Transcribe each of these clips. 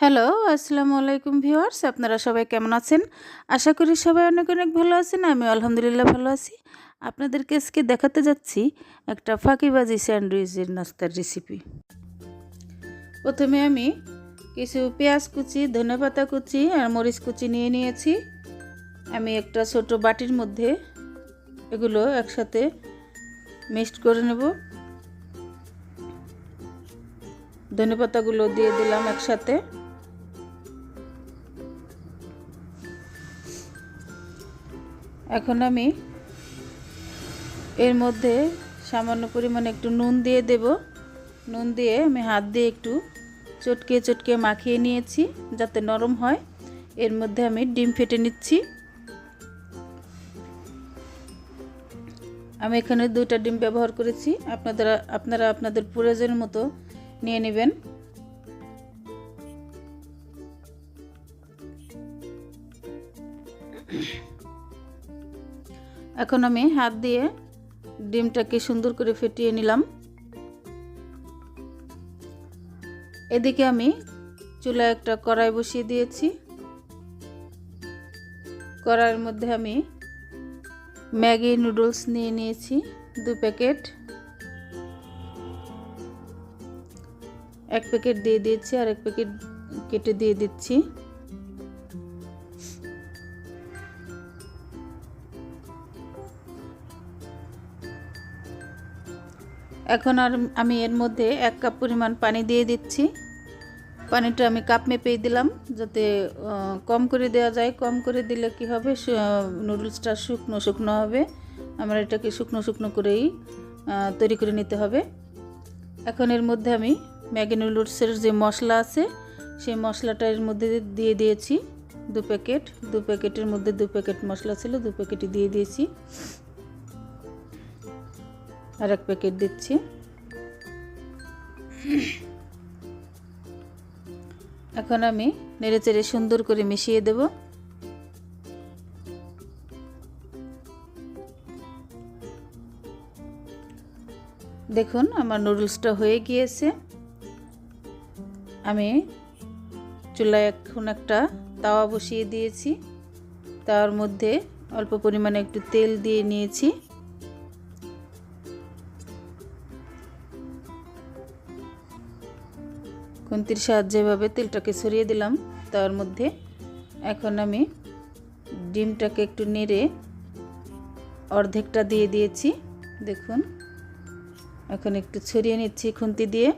Hello, আসসালামু আলাইকুম viewers, আপনারা সবাই কেমন আছেন? আশা করি সবাই অনেক অনেক ভালো আছেন, আমি আলহামদুলিল্লাহ ভালো আছি। আপনাদেরকে আজকে দেখাতে যাচ্ছি একটা ফাঁকিবাজি স্যান্ডউইচের নাস্তার রেসিপি প্রথমে আমি কিছু পেঁয়াজ কুচি, ধনেপাতা কুচি আর মরিচ কুচি নিয়ে নিয়েছি। আমি একটা ছোট বাটির মধ্যে এগুলো একসাথে মিক্সড করে নেব। ধনেপাতাগুলো দিয়ে দিলাম একসাথে। এখন আমি এর মধ্যে সামান্য পরিমাণে একটু নুন দিয়ে দেব। নুন দিয়ে আমি হাত দিয়ে একটু চটকে চটকে মাখিয়ে নিয়েছি যাতে নরম হয়। এর মধ্যে আমি ডিম ফেটে নিচ্ছি। আমি এখানে দুইটা ডিম ব্যবহার করেছি। আপনারা আপনারা আপনাদের প্রয়োজন মতো নিয়ে নেবেন। এখন আমি হাত দিয়ে ডিমটাকে সুন্দর করে ফেটিয়ে নিলাম। এদিকে আমি চুলায় একটা কড়াই বসিয়ে দিয়েছি। কড়াইয়ের মধ্যে আমি ম্যাগি নুডলস নিয়ে নিয়েছি, দু প্যাকেট। এক প্যাকেট দিয়ে দিয়েছি আর এক প্যাকেট কেটে দিয়ে দিচ্ছি। এখন আর আমি এর মধ্যে এক কাপ পরিমাণ পানি দিয়ে দিচ্ছি। পানিটা আমি কাপ মেপেই দিলাম যাতে কম করে দেওয়া যায়। কম করে দিলে কি হবে? নুডলসটা শুকনো শুকনো হবে। আমার এটাকে শুকনো শুকনো করেই তৈরি করে নিতে হবে। এখন এর মধ্যে আমি ম্যাগি নুডলসের যে মশলা আছে, সেই মশলাটা এর মধ্যে দিয়ে দিয়েছি। দু প্যাকেট, দু প্যাকেটের মধ্যে দু প্যাকেট মশলা ছিল, দু প্যাকেটই দিয়ে দিয়েছি। আর এক প্যাকেট দিচ্ছি। এখন আমি নেড়ে চেড়ে সুন্দর করে মিশিয়ে দেব। দেখুন, আমার নুডলসটা হয়ে গিয়েছে। আমি চুলায় এখন একটা তাওয়া বসিয়ে দিয়েছি। তার মধ্যে অল্প পরিমাণে একটু তেল দিয়ে নিয়েছি। খুন্তির সাহায্যে এভাবে তেলটাকে ছড়িয়ে দিলাম। তার মধ্যে এখন আমি ডিমটাকে একটু নেড়ে অর্ধেকটা দিয়ে দিয়েছি। দেখুন, এখন একটু ছড়িয়ে নিচ্ছি খুন্তি দিয়ে।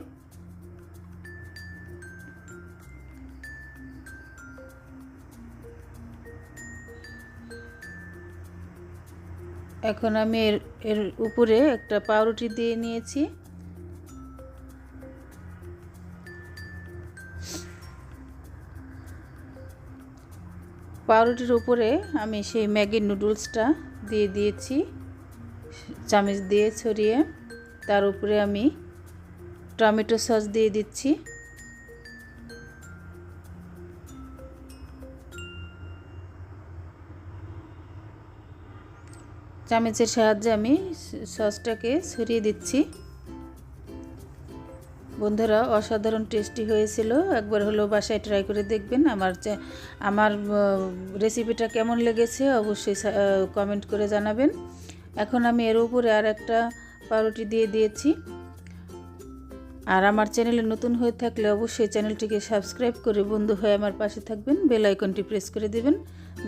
এখন আমি এর এর উপরে একটা পাউরুটি দিয়ে নিয়েছি। পাউরুটির উপরে আমি সেই ম্যাগি নুডলসটা দিয়ে দিয়েছি, চামচ দিয়ে ছড়িয়ে। তার উপরে আমি টমেটো সস দিয়ে দিচ্ছি। চামচের সাহায্যে আমি সসটাকে ছড়িয়ে দিচ্ছি। বন্ধুরা, অসাধারণ টেস্টি হয়েছিল। একবার হলো বাসায় ট্রাই করে দেখবেন। আমার আমার রেসিপিটা কেমন লেগেছে অবশ্যই কমেন্ট করে জানাবেন। এখন আমি এর উপরে আর একটা পাউরুটি দিয়ে দিয়েছি। আর আমার চ্যানেলে নতুন হয়ে থাকলে অবশ্যই চ্যানেলটিকে সাবস্ক্রাইব করে বন্ধু হয়ে আমার পাশে থাকবেন। বেল আইকনটি প্রেস করে দেবেন,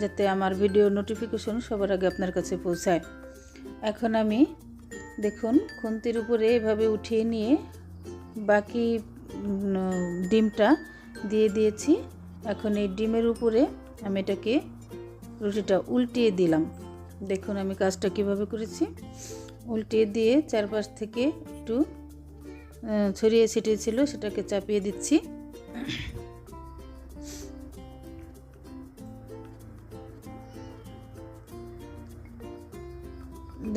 যাতে আমার ভিডিও নোটিফিকেশন সবার আগে আপনার কাছে পৌঁছায়। এখন আমি দেখুন, খুন্তির উপরে এভাবে উঠিয়ে নিয়ে বাকি ডিমটা দিয়ে দিয়েছি। এখন এই ডিমের উপরে আমি এটাকে রুটিটা উল্টিয়ে দিলাম। দেখুন আমি কাজটা কীভাবে করেছি। উল্টিয়ে দিয়ে চারপাশ থেকে একটু ছড়িয়ে ছিটিয়ে ছিল, সেটাকে চাপিয়ে দিচ্ছি।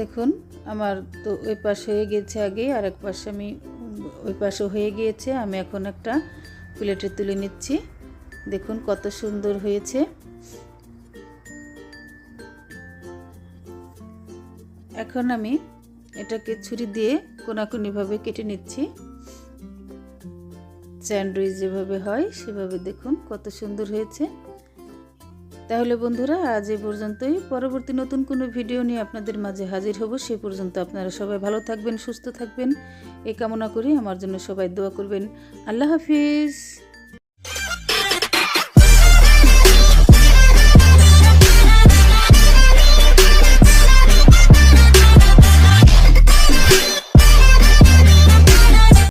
দেখুন, আমার তো ওই পাশ হয়ে গেছে আগে, আর এক পাশে আমি ওই পাশে হয়ে গিয়েছে। আমি এখন একটা প্লেটে তুলে নিচ্ছি। দেখুন কত সুন্দর হয়েছে। এখন আমি এটাকে ছুরি দিয়ে কোনাকুনিভাবে কেটে নিচ্ছি। স্যান্ডউইচ যেভাবে হয় সেভাবে দেখুন কত সুন্দর হয়েছে। তাহলে বন্ধুরা, আজ এ পর্যন্তই। পরবর্তী নতুন কোনো ভিডিও নিয়ে আপনাদের মাঝে হাজির হব। সে পর্যন্ত আপনারা সবাই ভালো থাকবেন, সুস্থ থাকবেন। এ কামনা করি। আমার জন্য সবাই দোয়া করবেন। আল্লাহ হাফিজ।